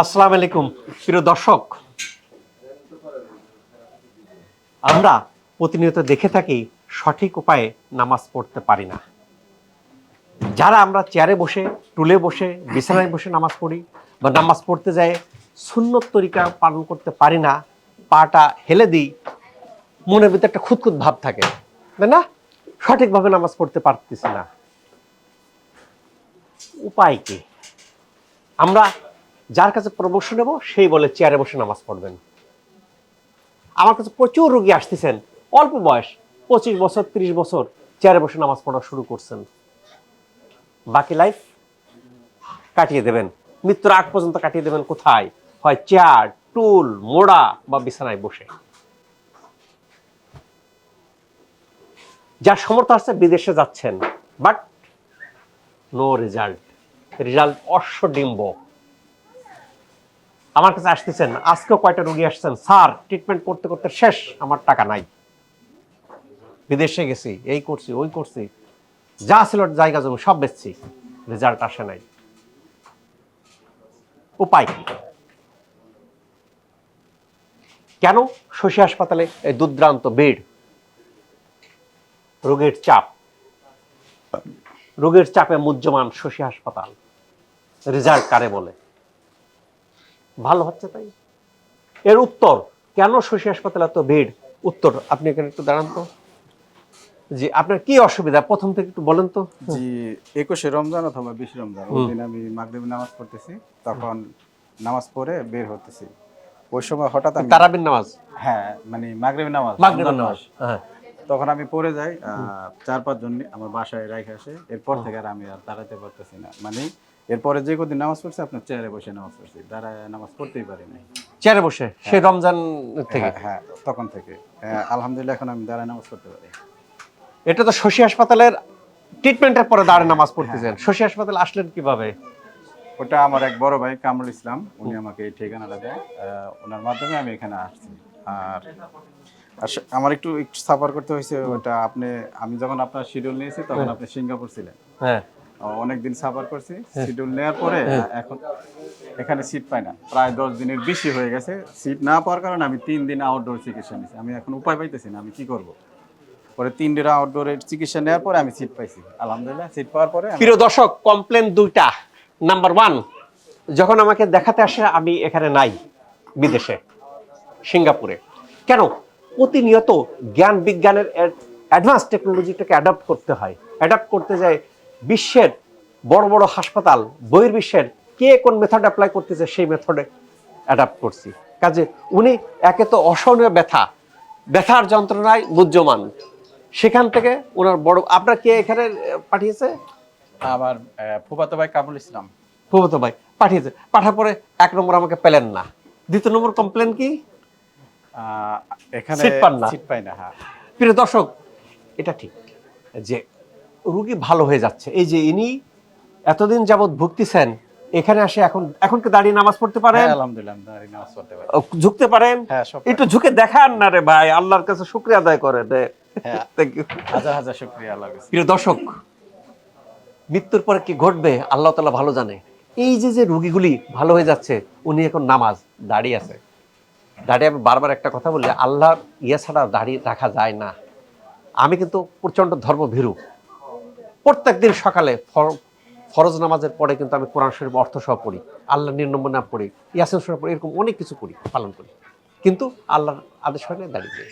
আসসালামু আলাইকুম, প্রিয় দর্শক। আমরা প্রতিনিয়ত দেখে থাকি, সঠিক উপায়ে নামাজ পড়তে পারি না। যারা আমরা চেয়ারে বসে, টুলে বসে, বিছানায় বসে নামাজ পড়ি বা নামাজ পড়তে যায় সুন্নত তরিকা পালন করতে পারি না, পাটা হেলে দিই, মনের ভিতরে একটা খুঁতখুত ভাব থাকে। তাই না? সঠিকভাবে নামাজ পড়তে পারতেছি না। উপায় কি? আমরা যার কাছে পরামর্শ নেব, সেই বলে চেয়ারে বসে নামাজ পড়বেন। আমার কাছে প্রচুর রোগী আসতেছেন। অল্প বয়স, পঁচিশ বছর, ত্রিশ বছর চেয়ারে বসে নামাজ পড়া শুরু করছেন। বাকি লাইফ কাটিয়ে দেবেন। মৃত্যুর আগ পর্যন্ত কাটিয়ে দেবেন কোথায়? হয় চেয়ার টুল মোড়া বা বিছানায় বসে। যার সমর্থ আছে বিদেশে যাচ্ছেন বাট নো রেজাল্ট রেজাল্ট অশ্বডিম্ব। আমার কাছে আসতেছেন। আজকেও কয়টা রোগী আসছেন? স্যার ট্রিটমেন্ট করতে করতে শেষ, আমার টাকা নাই। বিদেশে গেছি, এই করছি, ওই করছি। যা ছিল জায়গা জমি, সব বেচছি। রেজাল্ট আসে নাই। উপায় কেন? শশী হাসপাতালে এই দুর্দ্রান্ত বেড। রোগের চাপ। রোগের চাপে মুহ্যমান শশী হাসপাতাল। রেজাল্ট কারে বলে? ভালো হচ্ছে তাই? এর উত্তর কেন শশী হাসপাতালে এত ভিড়? উত্তর আপনি এখানে একটু দাঁড়ান তো। জি আপনার কি অসুবিধা? প্রথম থেকে একটু বলেন তো। জি একুশে রমজান অথবা বিশ রমজান ওই দিন আমি মাগরিব নামাজ পড়তেছি তখন নামাজ পড়ে বের হতেছি। ওই সময় হঠাৎ আমি তারাবিন নামাজ? হ্যাঁ মানে মাগরিব নামাজ। মাগরিব নামাজ হ্যাঁ। তখন আমি পড়ে যাই চার পাঁচ জন আমার বাসায় রাইখে আসে। এরপর থেকে আর আমি আর দাঁড়াতে পারতেছি না। মানে এরপরে যে কদিন নামাজ পড়ছে আপনার চেয়ারে বসে নামাজ পড়ছি। দাঁড়ায় নামাজ পড়তেই পারি নাই। চেয়ারে বসে? সেই রমজান থেকে? হ্যাঁ, হ্যাঁ তখন থেকে। হ্যাঁ, আলহামদুলিল্লাহ এখন আমি দাঁড়ায় নামাজ পড়তে পারি। এটা তো শশী হাসপাতালের ট্রিটমেন্টের পরে দাঁড়ে নামাজ পড়তেছেন। শশী হাসপাতালে আসলেন কীভাবে? ওটা আমার এক বড় ভাই কামরুল ইসলাম উনি আমাকে এই ঠিকানাটা দেয়। ওনার মাধ্যমে আমি এখানে আসছি। আর আমার একটু একটু সাফার করতে হয়েছে ওটা আপনি আমি যখন আপনার শিডিউল নিয়েছি তখন আপনি সিঙ্গাপুর ছিলেন। হ্যাঁ। অনেকদিন সাফার করছি। শিডিউল নেওয়ার পরে এখন এখানে সিট পাই না। প্রায় দশ দিনের বেশি হয়ে গেছে। সিট না পাওয়ার কারণে আমি তিন দিন আউটডোর চিকিৎসা নিয়েছি আমি এখন উপায় পাইতেছি না আমি কি করব? পরে তিন দিন আউটডোরের চিকিৎসা নেওয়ার পরে আমি সিট পাইছি। আলহামদুলিল্লাহ সিট পাওয়ার পরে প্রিয় দর্শক কমপ্লেন দুইটা। নাম্বার ওয়ান যখন আমাকে দেখাতে আসে আমি এখানে নাই বিদেশে সিঙ্গাপুরে। কেন? প্রতিনিয়ত জ্ঞান বিজ্ঞানের অ্যাডভান্স টেকনোলজিটাকে অ্যাডাপ্ট করতে হয়। অ্যাডাপ্ট করতে যায় বিশ্বের বড় বড় হাসপাতাল বহির্বিশ্বের কে কোন মেথড অ্যাপ্লাই করতেছে সেই মেথডে অ্যাডাপ্ট করছি। কাজে উনি একে তো অসহনীয় ব্যথা ব্যথার যন্ত্রণায় মুহ্যমান সেখান থেকে ওনার বড় আপনার কে এখানে পাঠিয়েছে? আমার ফুফাতো ভাই কামরুল ইসলাম। ফুফাতো ভাই পাঠিয়েছে। পাঠার পরে এক নম্বর আমাকে পেলেন না। দ্বিতীয় নম্বর কমপ্লেন কি? এখানে সিট পান না? সিট পাই না হ্যাঁ। প্রিয় দর্শক এটা ঠিক যে রুগী ভালো হয়ে যাচ্ছে। এই যে ইনি এতদিন যাবৎ ভুগতেছেন এখানে আসে এখন এখন কি দাঁড়িয়ে নামাজ পড়তে পারেন? হ্যাঁ, আলহামদুলিল্লাহ দাঁড়িয়ে নামাজ পড়তে পারি। ঝুঁকতে পারেন? হ্যাঁ একটু ঝুঁকে দেখান না রে ভাই আল্লাহর কাছে শুক্রিয়া আদায় করে হ্যাঁ। Thank হাজার হাজার শুক্রিয়া আল্লাহ প্রিয় দর্শক মৃত্যুর পরে কি ঘটবে আল্লাহ তালা ভালো জানে। এই যে যে রুগীগুলি ভালো হয়ে যাচ্ছে উনি এখন নামাজ দাঁড়িয়ে আছে। দাঁড়িয়ে আমি বারবার একটা কথা বললে আল্লাহর ইয়ে ছাড়া দাঁড়িয়ে রাখা যায় না। আমি কিন্তু প্রচণ্ড ধর্মভীরু। প্রত্যেক দিন সকালে ফরজ নামাজের পরে কিন্তু আমি কোরআন শরীফ অর্থ সহ পড়ি। আল্লাহ নির্নম্বর নাম পড়ি, ইয়াসিন শরীফ পড়ি, এরকম অনেক কিছু করি পালন করি। কিন্তু আল্লাহর আদেশ হয় না, দাঁড়িয়ে।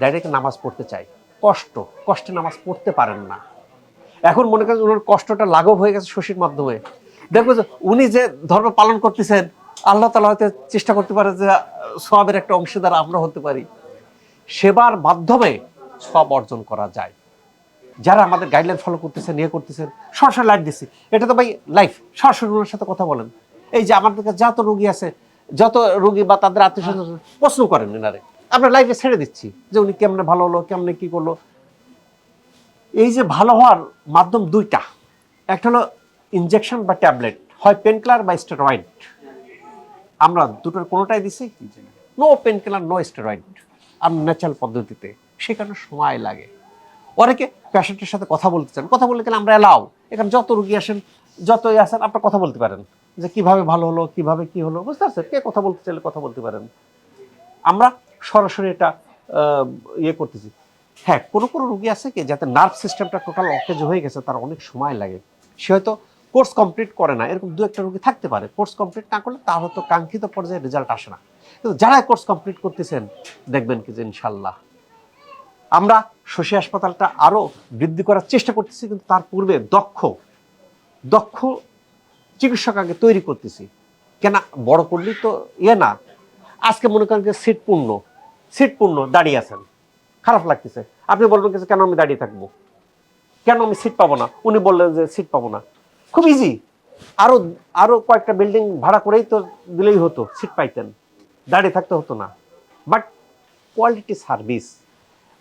দাঁড়িয়ে নামাজ পড়তে চাই। কষ্ট, কষ্টে নামাজ পড়তে পারেন না। এখন মনে করেন ওনার কষ্টটা লাঘব হয়ে গেছে শশীর মাধ্যমে। দেখব যে উনি যে ধর্ম পালন করতেছেন, আল্লাহ তালা হয়তো চেষ্টা করতে পারে যে সবের একটা অংশীদার আমরা হতে পারি। সেবার মাধ্যমে সব অর্জন করা যায়। যারা আমাদের গাইডলাইন ফলো করতেছেন ইয়ে করতেছেন সরাসরি লাইভ দিচ্ছি এটা তো ভাই লাইফ সরাসরি ওনার সাথে কথা বলেন। এই যে আমাদের কাছে যত রোগী আছে যত রোগী বা তাদের আত্মীয় স্বজন প্রশ্ন করেন এনারে। আমরা লাইফে ছেড়ে দিচ্ছি যে উনি কেমনে ভালো হলো কেমনে কি করল। এই যে ভালো হওয়ার মাধ্যম দুইটা। একটা হলো ইনজেকশন বা ট্যাবলেট হয় পেনকিলার বা স্টেরয়েড আমরা দুটোর কোনোটাই দিছি? না। নো পেনকিলার নো স্টেরয়েড আর ন্যাচারাল পদ্ধতিতে। সেখানে সময় লাগে। অনেকে পেশেন্টের সাথে কথা বলতে চান। কথা বলতে গেলে আমরা এলাও এখানে যত রুগী আসেন, যতই আসেন, আপনার কথা বলতে পারেন। যে কীভাবে ভালো হলো, কীভাবে কি হলো, বুঝতে পারছেন? কে কথা বলতে চাইলে কথা বলতে পারেন। আমরা সরাসরি এটা ইয়ে করতেছি। হ্যাঁ কোনো কোনো রুগী আছে কি, যাতে নার্ভ সিস্টেমটা টোটাল অকেজ হয়ে গেছে, তার অনেক সময় লাগে। সে হয়তো কোর্স কমপ্লিট করে না, এরকম দু একটা রুগী থাকতে পারে। কোর্স কমপ্লিট না করলে তার হয়তো কাঙ্ক্ষিত পর্যায়ে রেজাল্ট আসে না। কিন্তু যারা কোর্স কমপ্লিট করতেছেন, দেখবেন কি যে ইনশাল্লাহ আমরা শশী হাসপাতালটা আরও বৃদ্ধি করার চেষ্টা করতেছি, কিন্তু তার পূর্বে দক্ষ দক্ষ চিকিৎসক আগে তৈরি করতেছি। কেন, বড় করলেই তো ইয়ে না। আজকে মনে করেন যে সিট পূর্ণ সিট পূর্ণ, দাঁড়িয়ে আছেন। খারাপ লাগতেছে। আপনি বলবেন যে কেন আমি দাঁড়িয়ে থাকব? কেন আমি সিট পাবো না? উনি বললেন যে সিট পাবো না। খুব ইজি আরও আরও কয়েকটা বিল্ডিং ভাড়া করেই তো দিলেই হতো, সিট পাইতেন। দাঁড়িয়ে থাকতে হতো না। বাট কোয়ালিটি সার্ভিস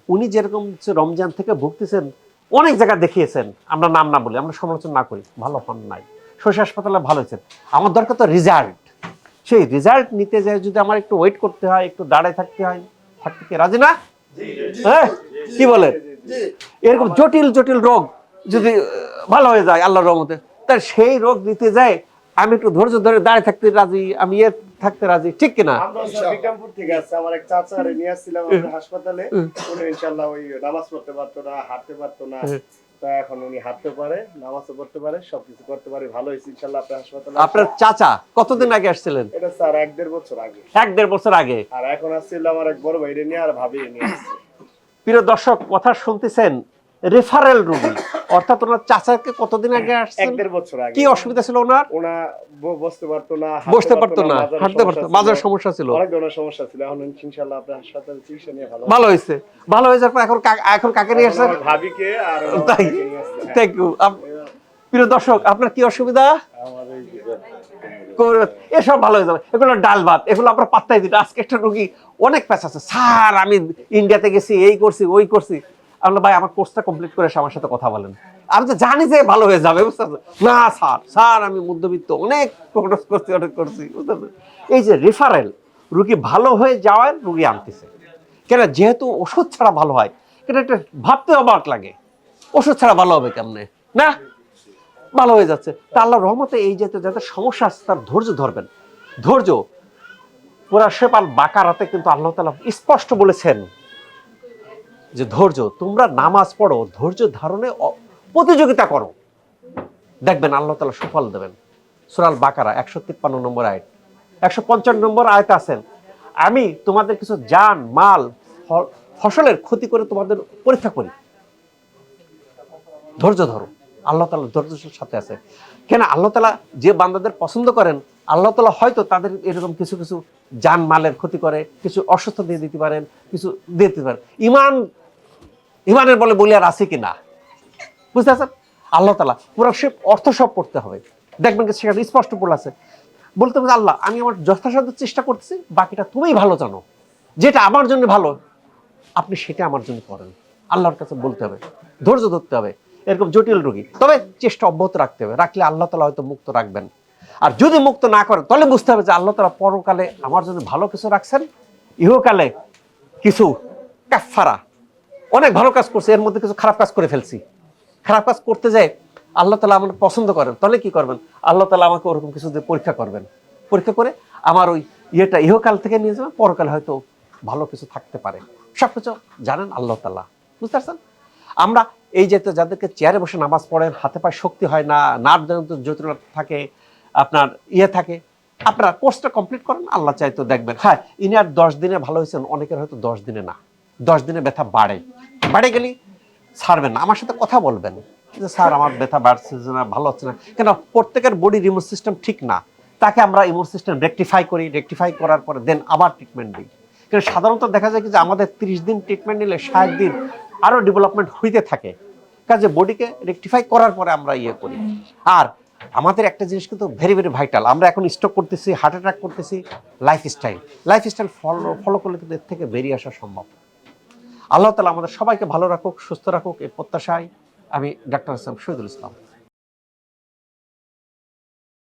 উনি যেরকম রমজান থেকে ভুগতেছেন, অনেক জায়গা দেখিয়েছেন। আমরা নাম না বলি, আমরা সমালোচনা না করি। ভালো হন নাই। শশী হাসপাতালে ভালো হয়েছেন। আমার দরকার তো রেজাল্ট সেই রেজাল্ট নিতে যায় যদি আমার একটু ওয়েট করতে হয়, একটু দাঁড়ায় থাকতে হয়, থাকতে কি রাজি না? হ্যাঁ? কি বলেন এরকম জটিল জটিল রোগ যদি ভালো হয়ে যায়, আল্লাহর রহমতে, তার সেই রোগ নিতে যায় আমি একটু ধৈর্য ধরে দাঁড়িয়ে থাকতে রাজি আমি ইয়ে থাকতে রাজি ঠিক কিনা? আমরা বিক্রমপুর থেকে আসছে আমার এক চাচা নিয়ে আসছিলাম হাসপাতালে। উনি ইনশাল্লাহ ওই নামাজ পড়তে পারতো না হাঁটতে পারতো না। তা এখন উনি হাঁটতে পারে নামাজও পড়তে পারে সবকিছু করতে পারে ভালো হয়েছে ইনশাল্লাহ আপনার হাসপাতালে। আপনার চাচা কতদিন আগে আসছিলেন? এটা স্যার এক দেড় বছর আগে। এক দেড় বছর আগে। আর এখন আসছিল আমার এক বড় ভাইরে নিয়ে আর ভাবি নিয়ে আসছে। প্রিয় দর্শক কথা শুনতেছেন রেফারেল রোগী। অর্থাৎ ওনার চাচাকে কতদিন আগে আসছেন? বছর আগে। কি অসুবিধা ছিল ওনার? ওনা বসতে পারতো না বসতে পারতো না হাঁটতে পারতো মাজার সমস্যা ছিল। অনেক ধরনের সমস্যা ছিল। এখন ইনশাল্লাহ আপনার হাসপাতালে চিকিৎসা নিয়ে ভালো ভালো হয়েছে। ভালো হয়ে পর এখন এখন কাকে নিয়ে আসছেন? ভাবিকে আর তাই। থ্যাংক ইউ প্রিয় দর্শক আপনার কি অসুবিধা? এসব ভালো হয়ে যাবে। এগুলো ডাল ভাত এগুলো আপনার পাত্তাই দিই না। আজকে একটা রোগী অনেক প্যাচ আছে স্যার আমি ইন্ডিয়াতে গেছি এই করছি ওই করছি। আমরা ভাই, আমার কোর্সটা কমপ্লিট করে এসে আমার সাথে কথা বলেন। আমি তো জানি যে ভালো হয়ে যাবে, বুঝতে? না, স্যার স্যার, আমি মধ্যবিত্ত, অনেক কোর্স করছি, অনেক করছি, বুঝতে? এই যে রেফারেল রুগী ভালো হয়ে যাওয়ার রুগী আনতেছে। কেন? যেহেতু ওষুধ ছাড়া ভালো হয়, কেন? একটা ভাবতে অবাক লাগে, ওষুধ ছাড়া ভালো হবে কেমনে? না, ভালো হয়ে যাচ্ছে। তা আল্লাহ রহমতে এই যে যাদের সমস্যা আছে, তার ধৈর্য ধরবেন। ধৈর্য, পুরা শেপাল বাকারাতে কিন্তু আল্লাহ তালা স্পষ্ট বলেছেন যে ধৈর্য, তোমরা নামাজ পড়ো, ধৈর্য ধারণে প্রতিযোগিতা করো। দেখবেন আল্লাহ তালা সুফল দেবেন। সুরাল বাকারা একশো তিপ্পান্ন নম্বর আয়ত। একশো পঞ্চান্ন নম্বর আয়ত আছেন, আমি তোমাদের কিছু যান মাল ফসলের ক্ষতি করে তোমাদের পরীক্ষা করি। ধৈর্য ধরো। আল্লাহ তালা ধৈর্যের সাথে আছে। কেন আল্লাহ তালা যে বান্দাদের পছন্দ করেন, আল্লাহ তালা হয়তো তাদের এরকম কিছু কিছু যান মালের ক্ষতি করে, কিছু অসুস্থ দিয়ে দিতে পারেন, কিছু দিয়ে দিতে পারেন। ইমান ইমানের বলে বলি আর আছে কি না বুঝতে পারছেন? আল্লাহ তালা পুরো সে অর্থ সব পড়তে হবে। দেখবেন কি সেখানে স্পষ্ট বলে আছে। বলতে হবে আল্লাহ, আমি আমার যথাসাধ্য চেষ্টা করতেছি, বাকিটা তুমিই ভালো জানো। যেটা আমার জন্য ভালো, আপনি সেটা আমার জন্য করেন। আল্লাহর কাছে বলতে হবে, ধৈর্য ধরতে হবে। এরকম জটিল রোগী। তবে চেষ্টা অব্যাহত রাখতে হবে। রাখলে আল্লাহ তালা হয়তো মুক্ত রাখবেন। আর যদি মুক্ত না করেন, তাহলে বুঝতে হবে যে, আল্লাহ তালা পরকালে আমার জন্য ভালো কিছু রাখছেন। ইহকালে কিছু কাফারা অনেক ভালো কাজ করছে, এর মধ্যে কিছু খারাপ কাজ করে ফেলছি। খারাপ কাজ করতে যায় আল্লাহ তালা আমার পছন্দ করেন, তাহলে কি করবেন? আল্লাহ তালা আমাকে ওরকম কিছু দিয়ে পরীক্ষা করবেন। পরীক্ষা করে আমার ওই ইয়েটা ইহকাল থেকে নিয়ে যাবেন পরকালে হয়তো ভালো কিছু থাকতে পারে। সব কিছু জানেন আল্লাহ তাল্লাহ বুঝতে পারছেন? আমরা এই যে যাদেরকে চেয়ারে বসে নামাজ পড়েন, হাতে পায়ে শক্তি হয় না নার্ভ জটিলতা থাকে, আপনার ইয়ে থাকে, আপনারা কোর্সটা কমপ্লিট করেন, আল্লাহ চাই তো দেখবেন। হ্যাঁ ইনি আর দশ দিনে ভালো হয়েছেন, অনেকের হয়তো দশ দিনে না। দশ দিনে ব্যথা বাড়ে। বাড়ে গেলে ছাড়বেন না আমার সাথে কথা বলবেন। যে স্যার, আমার ব্যথা বাড়ছে না, ভালো হচ্ছে না। কেন, প্রত্যেকের বডি ইমিউন সিস্টেম ঠিক না। তাকে আমরা ইমিউন সিস্টেম রেকটিফাই করি রেকটিফাই করার পরে দেন আবার ট্রিটমেন্ট দিই। কিন্তু সাধারণত দেখা যায় কি যে আমাদের তিরিশ দিন ট্রিটমেন্ট নিলে ষাট দিন আরও ডেভেলপমেন্ট হইতে থাকে। কাজে বডিকে রেকটিফাই করার পরে আমরা ইয়ে করি। আর আমাদের একটা জিনিস কিন্তু ভেরি ভেরি ভাইটাল আমরা এখন স্টক করতেছি হার্ট অ্যাটাক করতেছি লাইফস্টাইল লাইফস্টাইল ফলো ফলো করলে কিন্তু এর থেকে বেরিয়ে আসা সম্ভব। আল্লাহ তালা আমাদের সবাইকে ভালো রাখুক, সুস্থ রাখুক, এই প্রত্যাশায় আমি ডাক্তার ইসলাম শহীদুল ইসলাম।